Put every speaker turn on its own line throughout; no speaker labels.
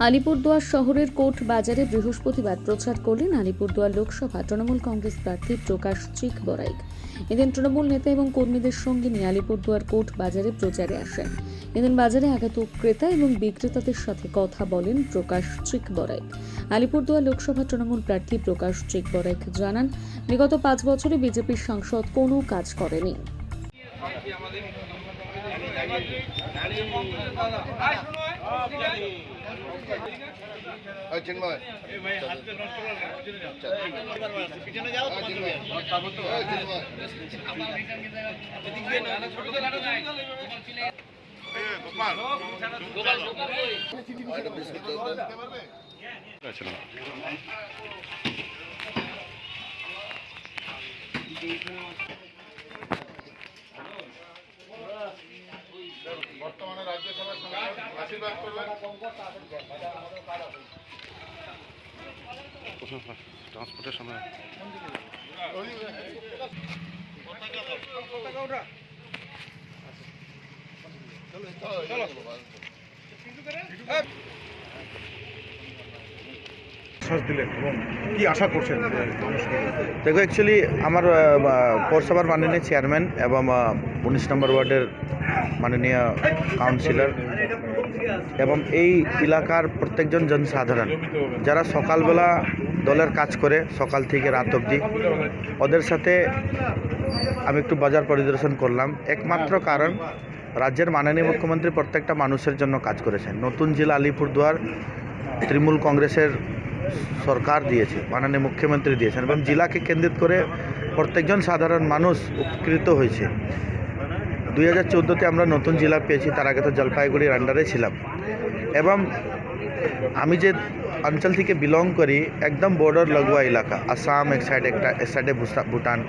আলিপুরদুয়ার শহরের কোর্ট বাজারে বৃহস্পতিবার প্রচার করলেন আলিপুরদুয়ার লোকসভা তৃণমূল কংগ্রেস প্রার্থী প্রকাশ চিক বরাইক এদিন তৃণমূল নেতা এবং কর্মীদের সঙ্গে নিয়ে আলিপুরদুয়ার কোর্ট বাজারে প্রচারে আসেন এদিন বাজারে আগত ক্রেতা এবং বিক্রেতাদের সাথে কথা বলেন প্রকাশ চিক বরাইক আলিপুরদুয়ার লোকসভা তৃণমূল প্রার্থী প্রকাশ চিক বরাইক জানান বিগত পাঁচ বছরে বিজেপির সাংসদ কোনো কাজ করেনি
ওই চিন্ময়। আশীর্বাদ করবেন
ট্রান্সপোর্টের সময়
আশ্বাস দিলেন এবং কি আশা করছেন
দেখো অ্যাকচুয়ালি আমার পৌরসভার মাননীয় চেয়ারম্যান এবং উনিশ নম্বর ওয়ার্ডের মাননীয় কাউন্সিলর এবং এই এলাকার প্রত্যেকজন জনসাধারণ যারা সকালবেলা দলের কাজ করে সকাল থেকে রাত অবধি, ওদের সাথে আমি একটু বাজার পরিদর্শন করলাম। একমাত্র কারণ, রাজ্যের মাননীয় মুখ্যমন্ত্রী প্রত্যেকটা মানুষের জন্য কাজ করেছেন। নতুন জেলা আলিপুরদুয়ার, তৃণমূল কংগ্রেসের সরকার দিয়েছে, মাননীয় মুখ্যমন্ত্রী দিয়েছেন এবং জেলাকে কেন্দ্রিত করে প্রত্যেকজন সাধারণ মানুষ উপকৃত হয়েছে। দুই হাজার চোদ্দোতে আমরা নতুন জেলা পেয়েছি, তার আগে তো জলপাইগুড়ির আন্ডারে ছিলাম। এবং আমি যে অঞ্চল থেকে বিলং করি, একদম বর্ডার লগোয়া এলাকা, আসাম এক সাইড একটা এক সাইডে ভুটান।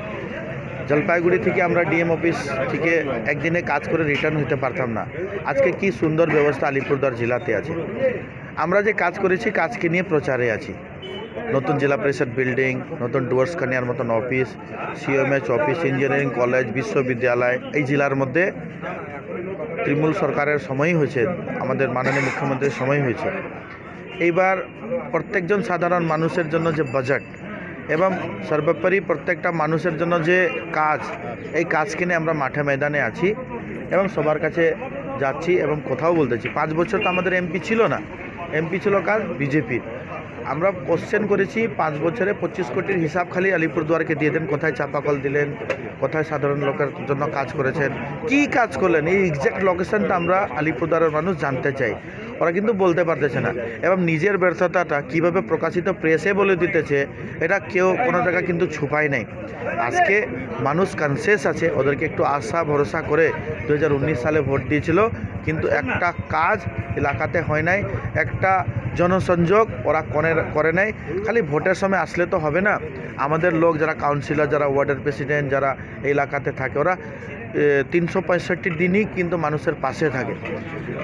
জলপাইগুড়ি থেকে আমরা ডিএম অফিস থেকে একদিনে কাজ করে রিটার্ন হতে পারতাম না। আজকে কি সুন্দর ব্যবস্থা আলিপুরদুয়ার জেলাতে আছে। আমরা যে কাজ করেছি, কাজকে নিয়ে প্রচারে আছি। নতুন জেলা পরিষদ বিল্ডিং, নতুন ডুয়ার্স কানিয়ার মতন office CMH office engineering college বিশ্ববিদ্যালয়, এই জেলার মধ্যে তৃণমূল সরকারের সময়ই হয়েছে, আমাদের মাননীয় মুখ্যমন্ত্রীর সময় হয়েছে। এইবার প্রত্যেকজন সাধারণ মানুষের জন্য যে বাজেট এবং সর্বোপরি প্রত্যেকটা মানুষের জন্য যে কাজ, এই কাজকে নিয়ে আমরা মাঠে ময়দানে আছি এবং সবার কাছে যাচ্ছি এবং কোথাও বলতেছি। পাঁচ বছর তো আমাদের এমপি ছিল না। এমপি ছিল কার? বিজেপি। আমরা কোশ্চেন করেছি, পাঁচ বছরে পঁচিশ কোটির হিসাব খালি আলিপুরদুয়ারকে দিয়ে দেন, কোথায় চাপাকল দিলেন, কোথায় সাধারণ লোকের জন্য কাজ করেছেন, কি কাজ করলেন? এই এক্সাক্ট লোকেশনটা আমরা আলিপুরদুয়ারের মানুষ জানতে চাই। ওরা কিন্তু বলতে পারতেছে না। এবং নিজের ব্যর্থতাটা কীভাবে প্রকাশিত প্রেসে বলে দিতেছে, এটা কেউ কোনো জায়গায় কিন্তু ছুপায় নাই। আজকে মানুষ কনসিয়াস আছে, ওদেরকে একটু আশা, ভরসা করে দু হাজার উনিশ সালে ভোট দিয়েছিল। কিন্তু একটা কাজ এলাকাতে হয় নাই, একটা জনসংযোগ ওরা করে করে নাই। খালি ভোটের সময় আসলে তো হবে না। আমাদের লোক যারা কাউন্সিলর যারা ওয়ার্ডের প্রেসিডেন্ট যারা এলাকাতে থাকে, ওরা তিনশো পঁয়ষট্টি দিনই কিন্তু মানুষের পাশে থাকে।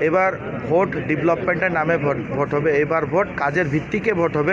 এবার ভোট ডেভেলপমেন্টের নামে ভোট ভোট হবে। এবার ভোট কাজের ভিত্তিকে ভোট হবে।